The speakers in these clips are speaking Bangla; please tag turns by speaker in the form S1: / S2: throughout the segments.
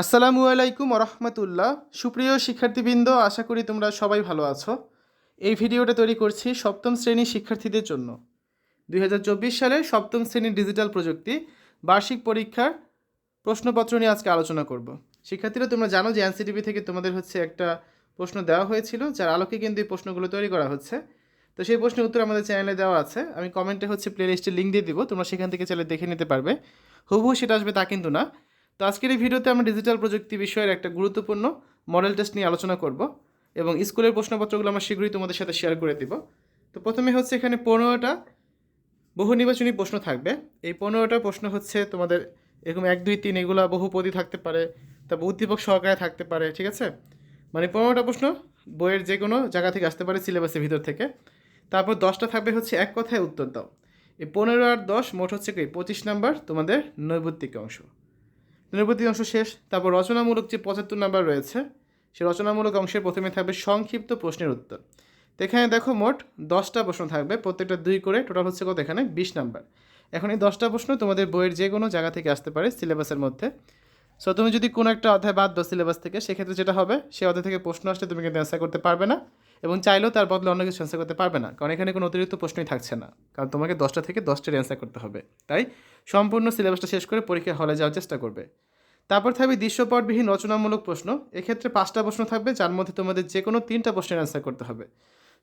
S1: আসসালামু আলাইকুম রহমতুল্লাহ সুপ্রিয় শিক্ষার্থীবৃন্দ, আশা করি তোমরা সবাই ভালো আছো। এই ভিডিওটা তৈরি করছি সপ্তম শ্রেণির শিক্ষার্থীদের জন্য। দুই হাজার চব্বিশ সালের সপ্তম শ্রেণির ডিজিটাল প্রযুক্তি, বার্ষিক পরীক্ষার প্রশ্নপত্র নিয়ে আজকে আলোচনা করব। শিক্ষার্থীরা, তোমরা জানো যে এনসিটিভি থেকে তোমাদের হচ্ছে একটা প্রশ্ন দেওয়া হয়েছিল, যার আলোকে কিন্তু এই প্রশ্নগুলো তৈরি করা হচ্ছে। তো সেই প্রশ্নের উত্তর আমাদের চ্যানেলে দেওয়া আছে। আমি কমেন্টে হচ্ছে প্লে লিস্টের লিঙ্ক দিয়ে দিব, তোমরা সেখান থেকে চাইলে দেখে নিতে পারবে। হুবহু সেটা আসবে তা কিন্তু না। তো আজকের এই ভিডিওতে আমরা ডিজিটাল প্রযুক্তি বিষয়ের একটা গুরুত্বপূর্ণ মডেল টেস্ট নিয়ে আলোচনা করব এবং স্কুলের প্রশ্নপত্রগুলো আমরা শীঘ্রই তোমাদের সাথে শেয়ার করে দিব। তো প্রথমে হচ্ছে এখানে পনেরোটা বহু নির্বাচনী প্রশ্ন থাকবে। এই পনেরোটা প্রশ্ন হচ্ছে তোমাদের এরকম এক, দুই, তিন এগুলো বহুপদী থাকতে পারে তা উদ্দীপক সহকারে থাকতে পারে, ঠিক আছে? মানে পনেরোটা প্রশ্ন বইয়ের যে কোনো জায়গা থেকে আসতে পারে সিলেবাসের ভিতর থেকে। তারপর দশটা থাকবে হচ্ছে এক কথায় উত্তর দাও। এই পনেরো আর দশ মোট হচ্ছে কি? পঁচিশ নাম্বার তোমাদের নৈবত্তিক অংশ। নৈবত্তিক অংশ শেষ, তারপর রচনামূলক যে পঁচাত্তর নাম্বার রয়েছে, সে রচনামূলক অংশের প্রথমে থাকবে সংক্ষিপ্ত প্রশ্নের উত্তর। এখানে দেখো মোট দশটা প্রশ্ন থাকবে, প্রত্যেকটা দুই করে, টোটাল হচ্ছে কত এখানে? বিশ নাম্বার। এখন এই দশটা প্রশ্ন তোমাদের বইয়ের যে কোনো জায়গা থেকে আসতে পারে সিলেবাসের মধ্যে। সো তুমি যদি কোনো একটা অধ্যায় বাদ দাও সিলেবাস থেকে, সেক্ষেত্রে যেটা হবে, সে অধ্যায় থেকে প্রশ্ন আসলে তুমি কিন্তু অ্যান্সার করতে পারবে না এবং চাইলেও তার বদলে অন্য কিছু অ্যান্সার করতে পারবে না। কারণ এখানে কোনো অতিরিক্ত প্রশ্নই থাকছে না। কারণ তোমাকে দশটা থেকে দশটার অ্যান্সার করতে হবে। তাই সম্পূর্ণ সিলেবাসটা শেষ করে পরীক্ষা হলে যাওয়ার চেষ্টা করবে। তারপর থাকবে দৃশ্যপটবিহীন রচনামূলক প্রশ্ন। এক্ষেত্রে পাঁচটা প্রশ্ন থাকবে, যার মধ্যে তোমাদের যে কোনো তিনটা প্রশ্নের অ্যান্সার করতে হবে।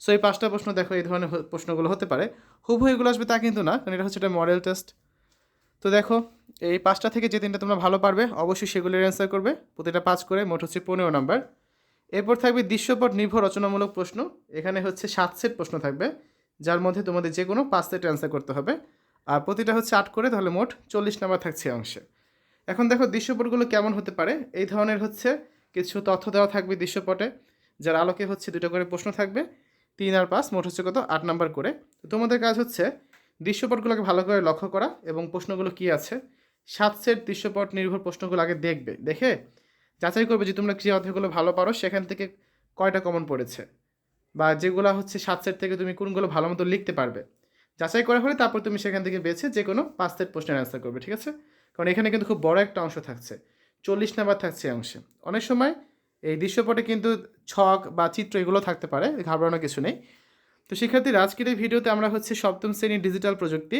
S1: সো এই পাঁচটা প্রশ্ন দেখো, এই ধরনের প্রশ্নগুলো হতে পারে। হুবহু এগুলো আসবে তা কিন্তু না, কারণ এটা হচ্ছে একটা মডেল টেস্ট তো দেখো, এই পাঁচটা থেকে যে তিনটা তোমরা ভালো পারবে, অবশ্যই সেগুলির অ্যান্সার করবে। প্রতিটা পাঁচ করে মোট হচ্ছে পনেরো নাম্বার এরপর থাকবে দৃশ্যপট নির্ভর রচনামূলক প্রশ্ন। এখানে হচ্ছে সাত সেট প্রশ্ন থাকবে, যার মধ্যে তোমাদের যে কোনো পাঁচ সেট অ্যান্সার করতে হবে। আর প্রতিটা হচ্ছে আট করে, তাহলে মোট চল্লিশ নাম্বার থাকছে অংশে। এখন দেখো দৃশ্যপটগুলো কেমন হতে পারে? এই ধরনের হচ্ছে কিছু তথ্য দেওয়া থাকবে দৃশ্যপটে, যার আলোকে হচ্ছে দুটো করে প্রশ্ন থাকবে। তিন আর পাঁচ, মোট হচ্ছে কত? আট নাম্বার করে। তো তোমাদের কাজ হচ্ছে দৃশ্যপটগুলোকে ভালো করে লক্ষ্য করা এবং প্রশ্নগুলো কি আছে। সাত সেট দৃশ্যপট নির্ভর প্রশ্নগুলো আগে দেখবে, দেখে যাচাই করবে যে তোমরা যে অধ্যায়গুলো ভালো পারো, সেখান থেকে কয়টা কমন পড়েছে বা যেগুলো হচ্ছে সাত সেট থেকে তুমি কোনগুলো ভালো মতো লিখতে পারবে। যাচাই করা হলে তারপর তুমি সেখান থেকে বেছে যে কোনো পাঁচ সেট প্রশ্নের অ্যান্সার করবে, ঠিক আছে? কারণ এখানে কিন্তু খুব বড় একটা অংশ থাকছে। চল্লিশ নাম্বার থাকছে এই অংশে। অনেক সময় এই দৃশ্যপটে কিন্তু ছক বা চিত্র এগুলো থাকতে পারে, ঘাবড়ানোর কিছু নেই। তো শিক্ষার্থীরা আজকের এই ভিডিওতে আমরা হচ্ছে সপ্তম শ্রেণির ডিজিটাল প্রযুক্তি,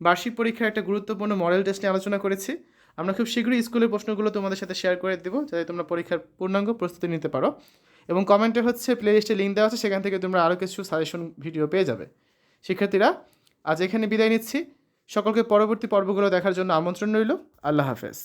S1: বার্ষিক পরীক্ষার একটা গুরুত্বপূর্ণ মডেল টেস্ট নিয়ে আলোচনা করেছি। আমরা খুব শীঘ্রই স্কুলের প্রশ্নগুলো তোমাদের সাথে শেয়ার করে দেবো, যাতে তোমরা পরীক্ষার পূর্ণাঙ্গ প্রস্তুতি নিতে পারো। এবং কমেন্টে হচ্ছে প্লে লিস্টে লিঙ্ক দেওয়া আছে, সেখান থেকে তোমরা আরও কিছু সাজেশন ভিডিও পেয়ে যাবে। শিক্ষার্থীরা, আজ এখানে বিদায় নিচ্ছি। সকলকে পরবর্তী পর্বগুলো দেখার জন্য আমন্ত্রণ রইল। আল্লাহ হাফেজ।